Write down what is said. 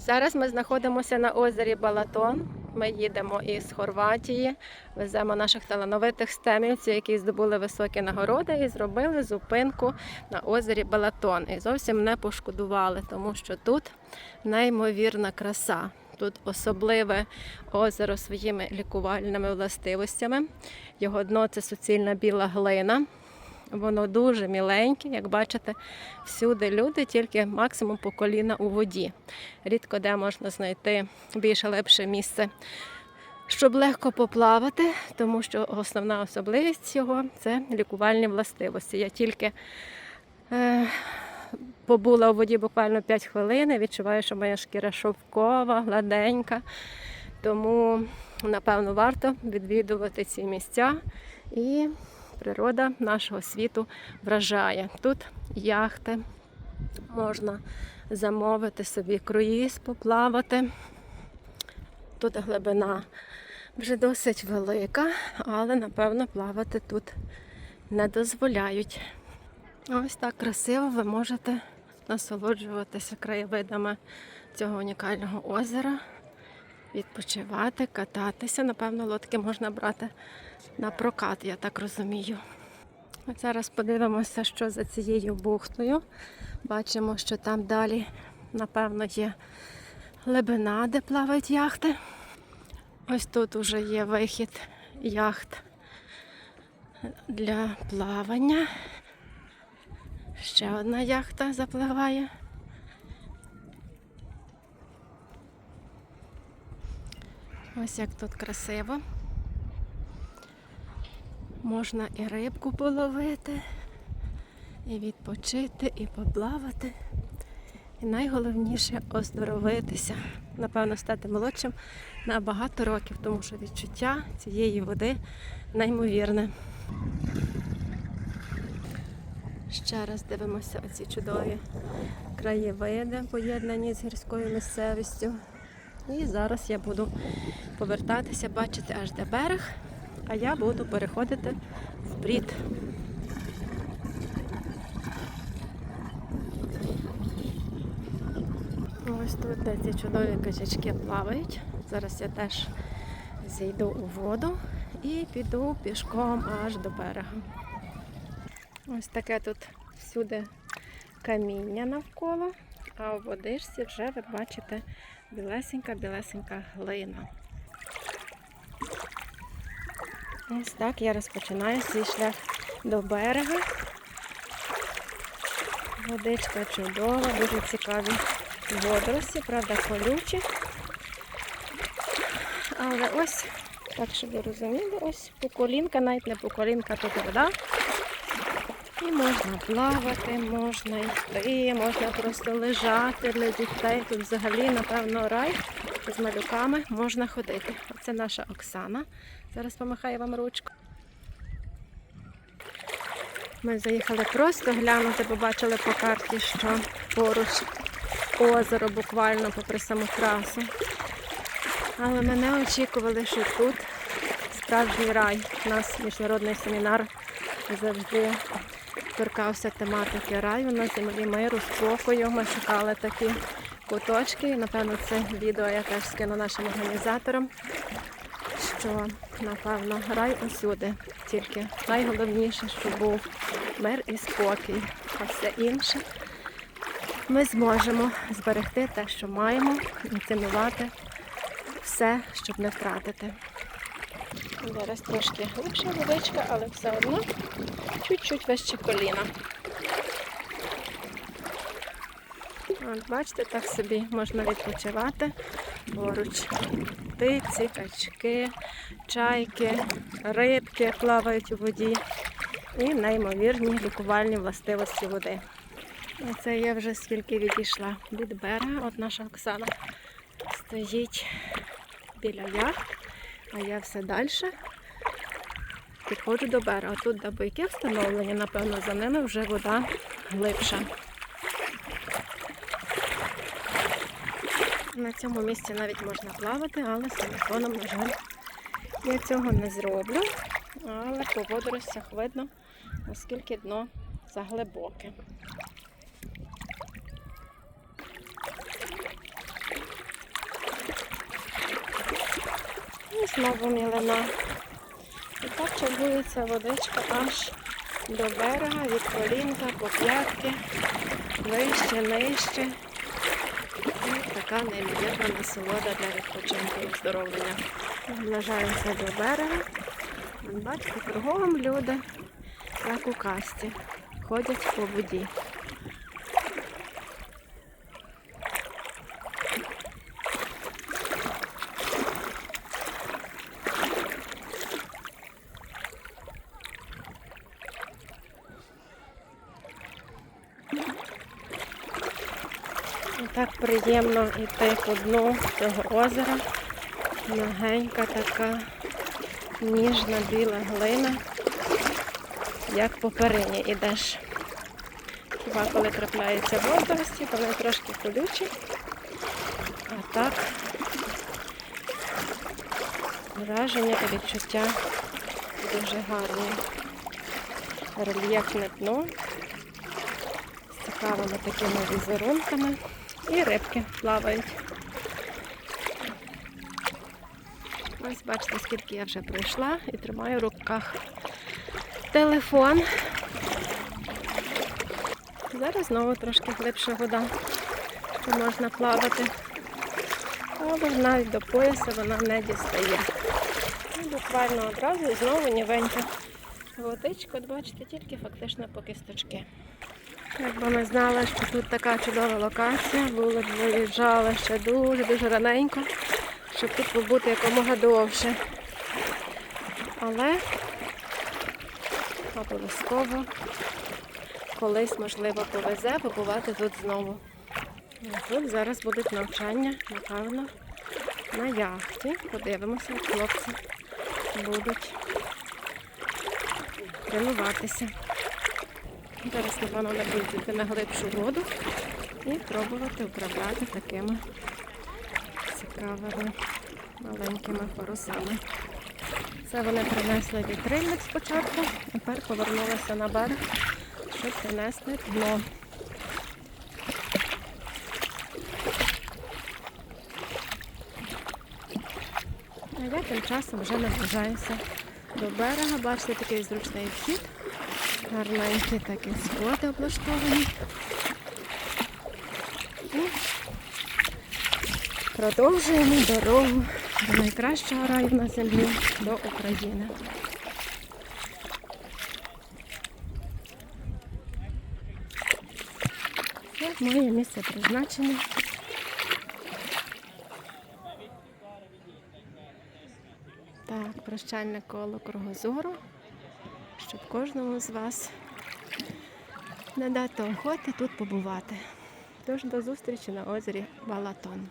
Зараз ми знаходимося на озері Балатон. Ми їдемо із Хорватії, веземо наших талановитих стемівців, які здобули високі нагороди і зробили зупинку на озері Балатон. І зовсім не пошкодували, тому що тут неймовірна краса. Тут особливе озеро своїми лікувальними властивостями. Його дно це суцільна біла глина. Воно дуже міленьке, як бачите, всюди люди, тільки максимум по коліна у воді. Рідко де можна знайти більш лепше місце, щоб легко поплавати, тому що основна особливість його це лікувальні властивості. Я тільки е, побула у воді буквально 5 хвилин і відчуваю, що моя шкіра шовкова, гладенька. Тому, напевно, варто відвідувати ці місця. І природа нашого світу вражає. Тут яхти, можна замовити собі круїз, поплавати. Тут глибина вже досить велика, але напевно плавати тут не дозволяють. Ось так красиво ви можете насолоджуватися краєвидами цього унікального озера, відпочивати, кататися. Напевно, лодки можна брати на прокат, я так розумію. От зараз подивимося, що за цією бухтою. Бачимо, що там далі, напевно, є глибина, де плавають яхти. Ось тут уже є вихід яхт для плавання. Ще одна яхта запливає. Ось як тут красиво. Можна і рибку половити, і відпочити, і поплавати. І найголовніше оздоровитися. Напевно, стати молодшим на багато років, тому що відчуття цієї води неймовірне. Ще раз дивимося оці чудові краєвиди, поєднані з гірською місцевістю. І зараз я буду повертатися, бачити аж де берег, а я буду переходити в брід. Ось тут ці чудові качачки плавають. Зараз я теж зійду у воду і піду пішком аж до берега. Ось таке тут всюди каміння навколо, а у водичці вже ви бачите білесенька-білесенька глина. Ось так я розпочинаю свій шлях до берега. Водичка чудова, дуже цікаві водорості, правда, колючі. Але ось, так щоб ви розуміли, ось по колінка, навіть не по колінка, тут вода. І можна плавати, можна йти, можна просто лежати для дітей. Тут взагалі, напевно, рай з малюками можна ходити. Це наша Оксана. Зараз помахаю вам ручку. Ми заїхали просто глянути, побачили по карті, що поруч озеро буквально попри саму трасу. Але ми не очікували, що тут справжній рай. У нас міжнародний семінар завжди торкався тематики раю на землі миру, спокою. Ми шукали такі куточки. Напевно, це відео я теж скину нашим організаторам, що, напевно, рай усюди. Тільки найголовніше, щоб був мир і спокій, а все інше ми зможемо зберегти те, що маємо, і цінувати все, щоб не втратити. Зараз трошки глибша водичка, але все одно чуть-чуть вище коліна. От, бачите, так собі можна відпочивати поруч. Птиці, качки, чайки, рибки плавають у воді і неймовірні лікувальні властивості води. Оце я вже скільки відійшла від берега. От наша Оксана стоїть біля яхт, а я все далі підходжу до берега. Тут де бойки встановлені, напевно, за ними вже вода глибша. На цьому місці навіть можна плавати, але з телефоном, на жаль, я цього не зроблю. Але по водоростях видно, наскільки дно заглибоке. Знову мілина. І так чергується водичка аж до берега, від колінка по п'ятки, вище, нижче. І така неймовірна насолода для відпочинку і оздоровлення. Наближаємося до берега. Бачите, кругом люди, як у касті, ходять по воді. І так приємно йти по дну цього озера. Мягенька така ніжна біла глина, як по перині ідеш. Хіба коли трапляються водорості, то вони трошки колючі. А так враження та відчуття дуже гарні. Рельєфне дно з цікавими такими візерунками. І рибки плавають. Ось бачите, скільки я вже пройшла і тримаю в руках телефон. Зараз знову трошки глибша вода, що можна плавати. Але навіть до пояса вона не дістає. І буквально одразу знову нівенька водичка, бачите, тільки фактично по кісточки. Якби ми знали, що тут така чудова локація, були б виїжджали ще дуже-дуже раненько, щоб тут побути якомога довше. Але обов'язково колись, можливо, повезе побувати тут знову. Тут зараз будуть навчання, напевно, на яхті. Подивимося, хлопці будуть тренуватися. Зараз, напевно, вони будуть йти на глибшу воду і пробувати управляти такими цікавими маленькими парусами. Це вони принесли вітрильник спочатку, тепер повернулися на берег, щоб принести дно. А я тим часом вже наближаюся до берега. Бачите, такий зручний вхід. Гарненькі такі сходи облаштовані. І продовжуємо дорогу до найкращого раю на землі до України. Моє місце призначення. Так, прощальне коло кругозору кожному з вас надати охоти тут побувати. Тож до зустрічі на озері Балатон.